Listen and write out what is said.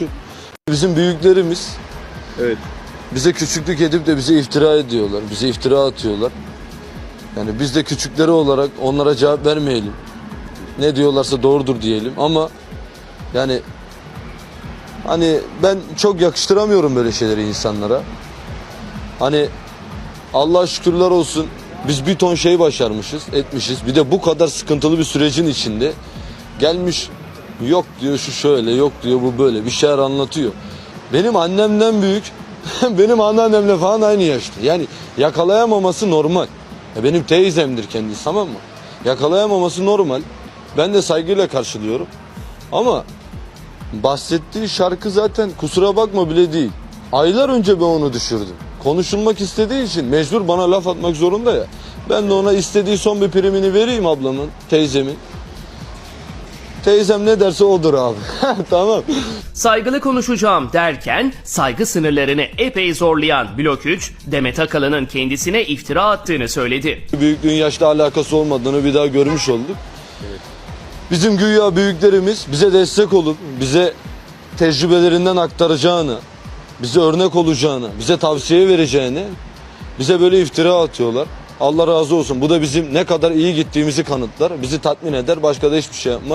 şu. Bizim büyüklerimiz Evet. bize küçüklük edip de bize iftira ediyorlar. Bize iftira atıyorlar. Yani biz de küçükleri olarak onlara cevap vermeyelim. Ne diyorlarsa doğrudur diyelim ama yani hani ben çok yakıştıramıyorum böyle şeyleri insanlara. Hani Allah şükürler olsun biz bir ton şey başarmışız, etmişiz. Bir de bu kadar sıkıntılı bir sürecin içinde gelmiş yok diyor şu şöyle, yok diyor bu böyle bir şeyler anlatıyor. Benim annemden büyük, benim anneannemle falan aynı yaşta. Yani yakalayamaması normal. Ya benim teyzemdir kendisi tamam mı? Yakalayamaması normal. Ben de saygıyla karşılıyorum. Ama bahsettiği şarkı zaten kusura bakma bile değil. Aylar önce ben onu düşürdüm. Konuşulmak istediği için mecbur bana laf atmak zorunda ya. Ben de ona istediği son bir primini vereyim ablamın, teyzemin. Teyzem ne derse odur abi. tamam. Saygılı konuşacağım derken saygı sınırlarını epey zorlayan Blok 3, Demet Akalın'ın kendisine iftira attığını söyledi. Büyüklüğün yaşla alakası olmadığını bir daha görmüş olduk. Bizim güya büyüklerimiz bize destek olup bize tecrübelerinden aktaracağını, bize örnek olacağını, bize tavsiye vereceğini bize böyle iftira atıyorlar. Allah razı olsun. Bu da bizim ne kadar iyi gittiğimizi kanıtlar. Bizi tatmin eder. Başka da hiçbir şey yapmaz.